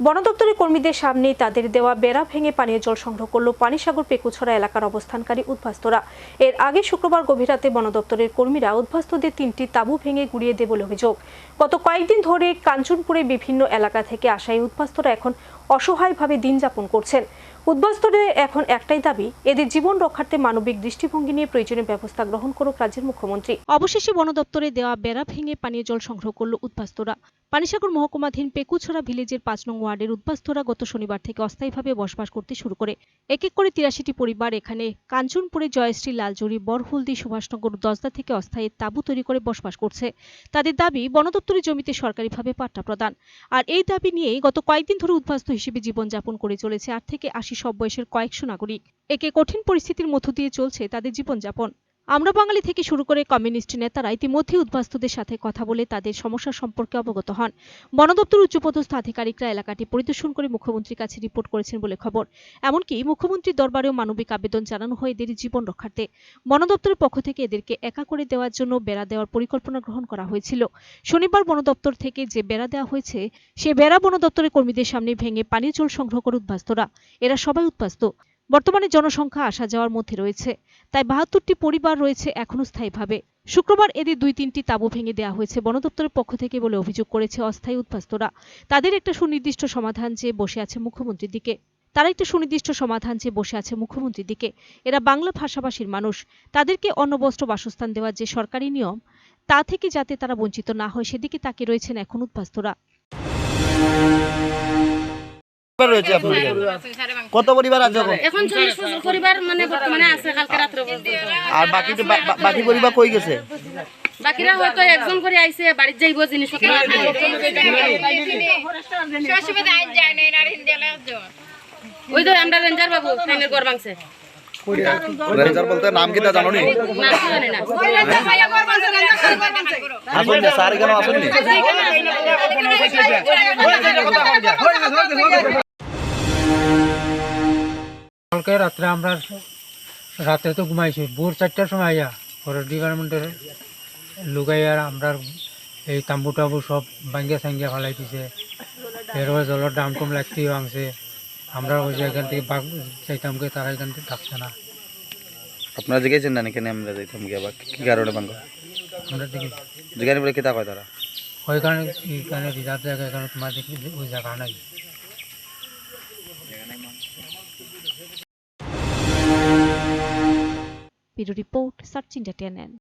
বন দপ্তরের কর্মীদের সামনেই তাদের দেওয়া বেড়া ভেঙে পানীয় জল সংগ্রহ করল পানিসাগর পেকুছড়া এলাকার অবস্থানকারী উদ্ভাস্তরা এর আগে শুক্রবার গভীর রাতে বন দপ্তরের কর্মীরা উদ্ভাস্তদের তিনটি তাঁবু ভেঙে গুড়িয়ে দেয় বলে অভিযোগ। গত কয়েকদিন ধরে কাঞ্চনপুরে বিভিন্ন এলাকা থেকে আসা এই উদ্বাস্তুরা এখন অসহায়ভাবে দিন যাপন করছেন। উদ্বাস্তুদের এখন একটাই দাবি, এদের জীবন রক্ষার্থে মানবিক দৃষ্টিভঙ্গি নিয়ে প্রয়োজনীয় ব্যবস্থা গ্রহণ করুক রাজ্যের মুখ্যমন্ত্রী। অবশেষে বন দপ্তরে দেওয়া বেড়া ভেঙে পানীয় জল সংগ্রহ করল উদ্বাস্তুরা। পানিসাগর মহকুমাধীন পেকুছড়া ভিলেজের পাঁচ নং ওয়ার্ডের উদ্বাস্তুরা গত শনিবার থেকে অস্থায়ীভাবে বসবাস করতে শুরু করে। এক এক করে তিরাশিটি পরিবার এখানে কাঞ্চনপুরে জয়শ্রী, লালজুরি, বরহুলদি, সুভাষনগর দশদা থেকে অস্থায়ী তাঁবু তৈরি করে বসবাস করছে। তাদের দাবি বন দপ্তরের জমিতে সরকারিভাবে পাট্টা প্রদান। আর এই দাবি নিয়েই গত কয়েকদিন ধরে উদ্বাস্তু হিসেবে জীবনযাপন করে চলেছে আট থেকে আশি সব বয়সের কয়েকশো নাগরিক। একে কঠিন পরিস্থিতির মধ্য দিয়ে চলছে তাদের জীবনযাপন। আমরা বাঙালি থেকে শুরু করে কমিউনিস্ট নেতারা ইতিমধ্যে উদ্বাস্তুদের সাথে কথা বলে তাদের সমস্যা সম্পর্কে অবগত হন। বন দপ্তর উচ্চপদস্থ আধিকারিকরা এলাকাটি পরিদর্শন করে মুখ্যমন্ত্রীর কাছে রিপোর্ট করেছেন বলে খবর। এমনকি মুখ্যমন্ত্রীর দরবারেও মানবিক আবেদন জানানো হয় এদের জীবন রক্ষার্থে। বন দপ্তরের পক্ষ থেকে এদেরকে একা করে দেওয়ার জন্য বেড়া দেওয়ার পরিকল্পনা গ্রহণ করা হয়েছিল। শনিবার বন দপ্তর থেকে যে বেড়া দেওয়া হয়েছে, সে বেড়া বন দপ্তরের কর্মীদের সামনে ভেঙে পানীয় জল সংগ্রহ করে উদ্বাস্তুরা। এরা সবাই উদ্বাস্ত। বর্তমানে জনসংখ্যা আসা যাওয়ার মধ্যে রয়েছে। তাই বাহাত্তরটি পরিবার রয়েছে এখনও স্থায়ীভাবে। শুক্রবার এদের দুই তিনটি তাঁবু ভেঙে দেওয়া হয়েছে বন দপ্তরের পক্ষ থেকে বলে অভিযোগ করেছে অস্থায়ী উদ্বাস্তুরা। তাদের একটা সুনির্দিষ্ট সমাধান চেয়ে বসে আছে মুখ্যমন্ত্রীর দিকে। তারা একটা সুনির্দিষ্ট সমাধান চেয়ে বসে আছে মুখ্যমন্ত্রীর দিকে। এরা বাংলা ভাষাভাষীর মানুষ। তাদেরকে অন্নবস্ত্র বাসস্থান দেওয়ার যে সরকারি নিয়ম, তা থেকে যাতে তারা বঞ্চিত না হয়, সেদিকে তাকিয়ে রয়েছেন এখন উদ্বাস্তুরা। রয়েছে আপনাদের কত পরিবার আছে এখন? পরিবার মানে বর্তমানে আছে কালকে রাত্রে আর বাকি বাকি পরিবার কই গেছে? বাকিরা হয়তো একজন করে আইছে বাড়ির যাইব জিনিসপত্র ওই তো আমরা রেঞ্জার বাবু ট্রেনের গড় ভাঙছে। রেঞ্জার বলতে নাম কি তা জানো নি? না। আসুন না স্যার কেন আসুন কালকে রাত্রে আমরা রাত্রে তো ঘুমাইছি। ভোর চারটার সময় আইয়া ফরেস্ট ডিপার্টমেন্টের লুকাইয়া আমরা এই তাম্বু টাম্বু সব ভাঙ্গিয়া সাঙ্গিয়া ফেলাই দিছে। এরপরে জলের দাম কম লাগতেই ভাঙছে। আমরা ওই যে এখান থেকে বাঘ চাইতামকে তারা এখান থেকে থাকছে না। আপনারা জিজ্ঞেসেন না কেন আমরা যাইতাম গিয়ে বা কি কারণে বাঙ্গ আমরা দেখি। জিজ্ঞাসা বলে কিতা কয় তারা? ওইখানে এইখানে রিজার্ভ জায়গা এখানে তোমার দেখি ওই জায়গা নাই। Video Report, Sachin Datianen.